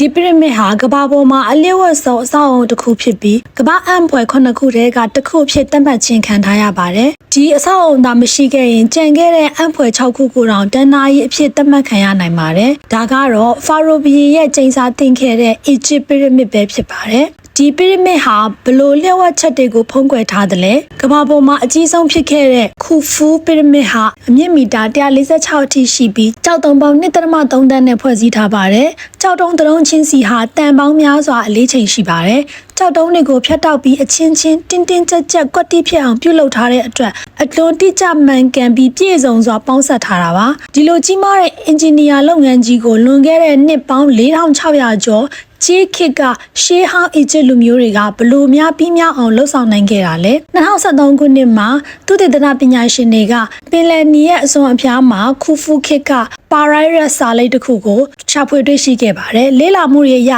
ဒီပရမစ်ဟာကမ္ဘာပေါ်မှာအလျှို့ဝှက်ဆုံးအဆောက်အအုံတစ်ခုဖြစ်ပြီးကမ္ဘာအံ့ဖွယ်ခုနှစ်ခုတည်းကတစ်ခုဖြစ်သတ်မှတ်ခြင်းခံထားရပါတယ်။ဒီအဆောက်အအုံသာမရှိခဲ့ရင်ကြံခဲ့တဲ့အံ့ဖွယ်6ခုကိုတောင်တန်နာရီအဖြစ်သတ်မှတ်ခံရနိုင်ပါတယ်။ဒါကတော့ဖာရိုဘီရဲ့ကျိန်စာတင်ခဲ့တဲ့ Egypt Pyramid ပဲဖြစ်ပါတယ်။ ဒီပရမစ်ဟာဘလို့လျှော့ဝှက်ချက်တွေကိုဖုံးကွယ်ထားတယ်လဲကမ္ဘာပေါ်မှာအကြီးဆုံးဖြစ်ခဲ့တဲ့ခူဖူပရမစ်ဟာအမြင့်မီတာ146အထိရှိပြီးကြောက်တုံပေါင်း1.3တန်းနဲ့ဖွဲ့စည်းထားပါတယ်ကြောက်တုံတလုံးချင်းစီဟာတန်ပေါင်းများစွာအလေးချိန်ရှိပါတယ်ကြောက်တုံးတွေကိုဖျက်တောက်ပြီးအချင်းချင်းတင်းတင်းကြပ်ကြပ်ကွက်တိဖြစ်အောင်ပြုလုပ်ထားတဲ့အတွက်အလွန်တိကျမှန်ကန်ပြီးပြည့်စုံစွာပေါင်းစပ်ထားတာပါဒီလိုကြီးမားတဲ့အင်ဂျင်နီယာလုပ်ငန်းကြီးကိုလွန်ခဲ့တဲ့နှစ်ပေါင်း4600ကျော် ကြီးခစ်ကရှေးဟောင်းအီဂျစ်လူမျိုးတွေကဘလို့များပြီးများအောင်လှုပ်ဆောင်နိုင်ခဲ့တာလဲ2023ခုနှစ်မှာသူတေသနပညာရှင်တွေကပင်လယ်နီရဲ့အစွန်အဖျားမှာခူဖူခစ်ကပါရိုင်ရက်စာလိတ်တစ်ခုကိုရှာဖွေတွေ့ရှိခဲ့ပါတယ်လေးလာမှုတွေရ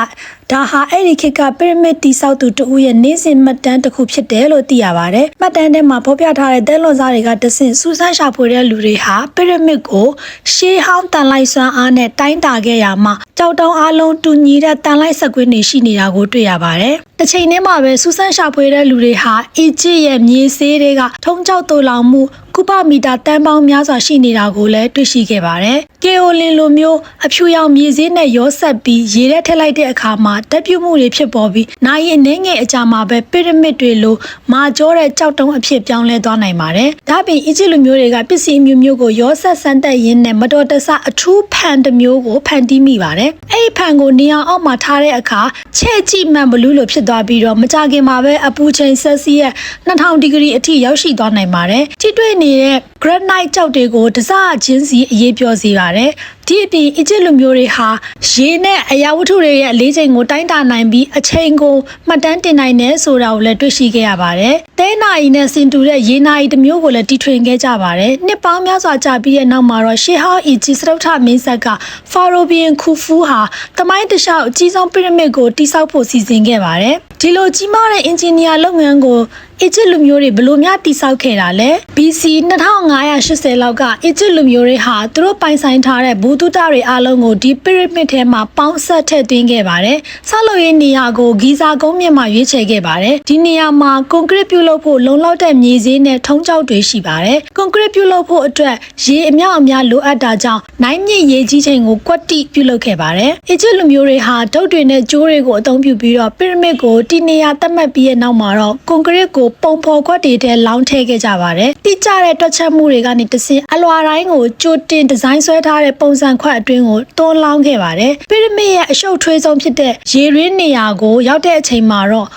ဒါဟာအဲ့ဒီခေတ်ကပရမစ်တိဆောက်သူတဦးရဲ့နေ့စဉ်မှတ်တမ်းတစ်ခုဖြစ်တယ်လို့သိရပါတယ်။မှတ်တမ်းထဲမှာဖော်ပြထားတဲ့တဲလွန်စားတွေကတဆင့်စူးစမ်းရှာဖွေတဲ့လူတွေဟာပရမစ်ကိုရှေးဟောင်းတန်လိုက်စွမ်းအားနဲ့တိုင်းတာခဲ့ရမှာကြောက်တောင်းအားလုံးတူညီတဲ့တန်လိုက်ဆက်ကွင်းတွေရှိနေတာကိုတွေ့ရပါတယ်။တစ်ချိန်တည်းမှာပဲစူးစမ်းရှာဖွေတဲ့လူတွေဟာအီဂျစ်ရဲ့မြေဆေးတွေကထုံးကြောက်တူလောင်မှုကုပမီတာတန်ပေါင်းများစွာရှိနေတာကိုလည်းတွေ့ရှိခဲ့ပါတယ်။ကေအိုလင်လိုမျိုးအဖြူရောင်မြေစည်းနဲ့ရောဆက်ပြီးရေထဲထည့်လိုက်တဲ့အခါမှာတက်ပြုတ်မှုတွေဖြစ်ပေါ်ပြီးနိုင်ရင်နှင်းငယ်အကြာမှာပဲပီရမစ်တွေလိုမာကျောတဲ့ကြောက်တုံးအဖြစ်ပြောင်းလဲသွားနိုင်ပါတယ်။ဒါ့အပြင်အီဂျစ်လူမျိုးတွေကပစ္စည်းမျိုးမျိုးကိုရောဆက်ဆန်းတက်ရင်းနဲ့မတော်တဆအထူးဖန်တစ်မျိုးကိုဖန်တီးမိပါတယ်။အဲ့ဒီဖန်ကိုနေအောင်အောက်မှာထားတဲ့အခါချဲ့ကြည့်မှန်ဘလူးလိုဖြစ်သွားပြီးတော့မကြခင်မှာပဲအပူချိန်ဆက်စီရဲ့2000ဒီဂရီအထိရောက်ရှိသွားနိုင်ပါတယ်။ထိတွေ့နေတဲ့ granite ကြောက်တွေကိုတစချင်းစီအရေးပြောစေပါတယ်။ဒီအပြင်အီဂျစ်လူမျိုးတွေဟာရေနဲ့အရာဝတ္ထုတွေရဲ့အလေးချိန်ကိုတိုင်းတာနိုင်ပြီးအချိန်ကိုမှတ်တမ်းတင်နိုင်တယ်ဆိုတာကိုလည်းတွေ့ရှိခဲ့ရပါတယ်။တဲနာရီနဲ့စင်တူတဲ့ရေနာရီတစ်မျိုးကိုလည်းတီထွင်ခဲ့ကြပါတယ်။နှစ်ပေါင်းများစွာကြာပြီးတဲ့နောက်မှာတော့ရှေးဟောင်းအီဂျစ်စရုပ်ထမင်းဆက်ကဖာရိုဘီယန်ခူဖူဟာတမိုင်းတခြားအကြီးဆုံးပီရမစ်ကိုတိစောက်ဖို့စီစဉ်ခဲ့ပါတယ်။ဒီလိုကြီးမားတဲ့အင်ဂျင်နီယာလုပ်ငန်းကို အီဂျစ်လူမျိုးတွေဘလို့များတိစောက်ခဲ့တာလဲ BC 2580လောက်က အီဂျစ်လူမျိုးတွေဟာသူတို့ပိုင်ဆိုင်ထားတဲ့ဘူတုတတွေအားလုံးကိုဒီပီရမစ်ထဲမှာပေါင်းဆက်ထည့်သွင်းခဲ့ပါတယ်။ဆောက်လုပ်ရေးနေရာကိုဂီဇာကုန်းမြင့်မှာရွေးချယ်ခဲ့ပါတယ်။ဒီနေရာမှာကွန်ကရစ်ပြုလုပ်ဖို့လုံလောက်တဲ့မြေစည်းနဲ့ထုံးကျောက်တွေရှိပါတယ်။ကွန်ကရစ်ပြုလုပ်ဖို့အတွက်ရေအမြောက်အများလိုအပ်တာကြောင့်နိုင်မြင့်ရေကြီးချိန်ကိုကွက်တိပြုလုပ်ခဲ့ပါတယ်။အီဂျစ်လူမျိုးတွေဟာဒုတ်တွေနဲ့ကြိုးတွေကိုအသုံးပြုပြီးတော့ပီရမစ်ကိုတီနေရာသတ်မှတ်ပြီးတဲ့နောက်မှာတော့ကွန်ကရစ်ကိုပုံဖော်ခွက်တွေထဲလောင်းထည့်ခဲ့ကြပါတယ်။တိကျတဲ့တွက်ချက်မှုတွေကနေတဆင့်အလွာတိုင်းကိုကြိုတင်ဒီဇိုင်းဆွဲထားတဲ့ပုံစံခွက်အတွင်းကိုတွန်းလောင်းခဲ့ပါတယ်။ပီရမစ်ရဲ့အရှုပ်ထွေးဆုံးဖြစ်တဲ့ရေရင်းနေရာကိုရောက်တဲ့အချိန်မှာတော့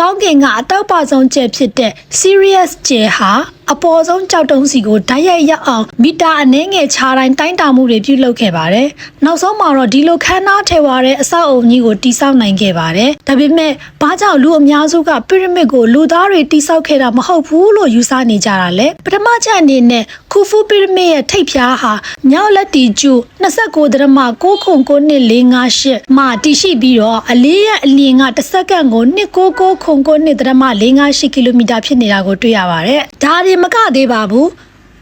ကောင်းကင်ကအတောက်ပါဆုံးကျဲဖြစ်တဲ့ serious ကျဲဟာ အပေါ်ဆုံးကြောက်တုံးစီကိုဓာတ်ရိုက်ရောက်အောင်မီတာအနည်းငယ်ခြားတိုင်းတိုင်းတာမှုတွေပြုလုပ်ခဲ့ပါတယ်။နောက်ဆုံးမှာတော့ဒီလိုခန်းနာထဲဝါတဲ့အဆောက်အုံကြီးကိုတိစောက်နိုင်ခဲ့ပါတယ်။ဒါပေမဲ့ဘာကြောင့်လူအများစုကပီရမစ်ကိုလူသားတွေတိစောက်ခဲ့တာမဟုတ်ဘူးလို့ယူဆနေကြတာလဲ။ပထမချက်အနေနဲ့ခူဖူပီရမစ်ရဲ့ထိပ်ဖျားဟာမြောက်လက်တီကျူ29ဒရမ6ခု958မှာတည်ရှိပြီးတော့အလေးရအလျင်ကတစ်စက္ကန့်ကို299ခု9ဒရမ458ကီလိုမီတာဖြစ်နေတာကိုတွေ့ရပါတယ်။ဒါဒီမကသေးပါဘူး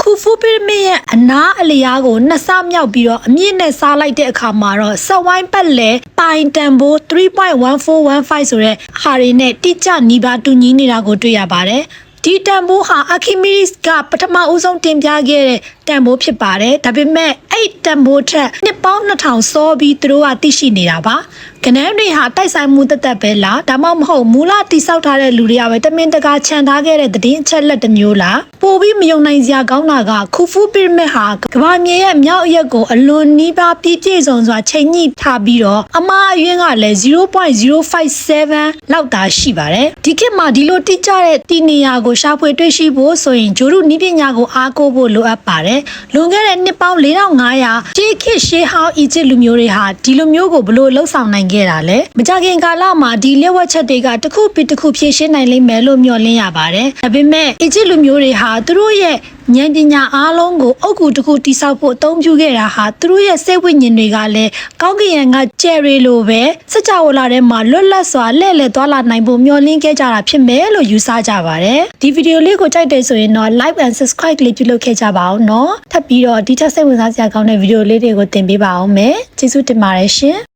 ခူဖူပီရမစ်ရဲ့အနားအလျားကိုနှစ်ဆမြောက်ပြီးတော့အမြင့်နဲ့စားလိုက်တဲ့အခါမှာတော့ဆက်ဝိုင်းပတ်လဲပိုင်တန်ဘိုး3.1415ဆိုတဲ့ဟာတွေနဲ့တိကျနီးပါးတူညီနေတာကိုတွေ့ရပါတယ်ဒီတန်ဖိုးဟာအာခီမီဒစ်ကပထမဦးဆုံးတင်ပြခဲ့တဲ့တန်ဖိုးဖြစ်ပါတယ်ဒါပေမဲ့အဲ့တန်ဖိုးထက်နှစ်ပေါင်း2000စောပြီးသူတို့ကသိရှိနေတာပါကနန်းတွေဟာတိုက်ဆိုင်မှုတသက်ပဲလားဒါမှမဟုတ်မူလတိဆောက်ထားတဲ့လူတွေကပဲတမင်တကာခြံထားခဲ့တဲ့သတင်းအချက်လက်တစ်မျိုးလားပိုပြီးမယုံနိုင်စရာကောင်းတာကခူဖူပီရမစ်ဟာကဘာမြေရဲ့မြောက်အရက်ကိုအလွန်နီးပါးပြည့်ပြည့်စုံစွာချိန်ညှိထားပြီးတော့အမားအယွင်းကလည်း0.057လောက်သာရှိပါတယ်ဒီခေတ်မှာဒီလိုတိကျတဲ့တီနေယာကိုရှာဖွေတွေ့ရှိဖို့ဆိုရင်ဂျိုရုနီးပညာကိုအားကိုးဖို့လိုအပ်ပါတယ်လွန်ခဲ့တဲ့နှစ်ပေါင်း4500ရှေးခေတ်ရှေးဟောင်းအီဂျစ်လူမျိုးတွေဟာဒီလိုမျိုးကိုဘလို့လှုပ်ဆောင်နိုင်ခဲ့တာလဲမကြခင်ကာလမှာဒီလက်ဝက်ချက်တွေကတစ်ခုပြီးတစ်ခုဖြည့်ရှင်းနိုင်လိမ့်မယ်လို့မျှော်လင့်ရပါတယ်ဒါပေမဲ့အီဂျစ်လူမျိုးတွေဟာသူတို့ရဲ့ဉာဏ်ပညာအားလုံးကိုအုတ်ကူတစ်ခုတိဆောက်ဖို့အသုံးပြုခဲ့တာဟာသူတို့ရဲ့စိတ်ဝိညာဉ်တွေကလည်းကောင်းကင်ယံကကျယ်ရီလိုပဲစကြဝဠာထဲမှာလွတ်လပ်စွာလှည့်လည်သွားလာနိုင်ဖို့မျှော်လင့်ခဲ့ကြတာဖြစ်မယ်လို့ယူဆကြပါတယ်။ဒီဗီဒီယိုလေးကိုကြိုက်တယ်ဆိုရင်တော့ like and subscribe လေးပြုလုပ်ခဲ့ကြပါအောင်နော်။ထပ်ပြီးတော့ဒီထက်စိတ်ဝင်စားစရာကောင်းတဲ့ဗီဒီယိုလေးတွေကိုတင်ပေးပါအောင်မယ်။ကျေးဇူးတင်ပါတယ်ရှင်။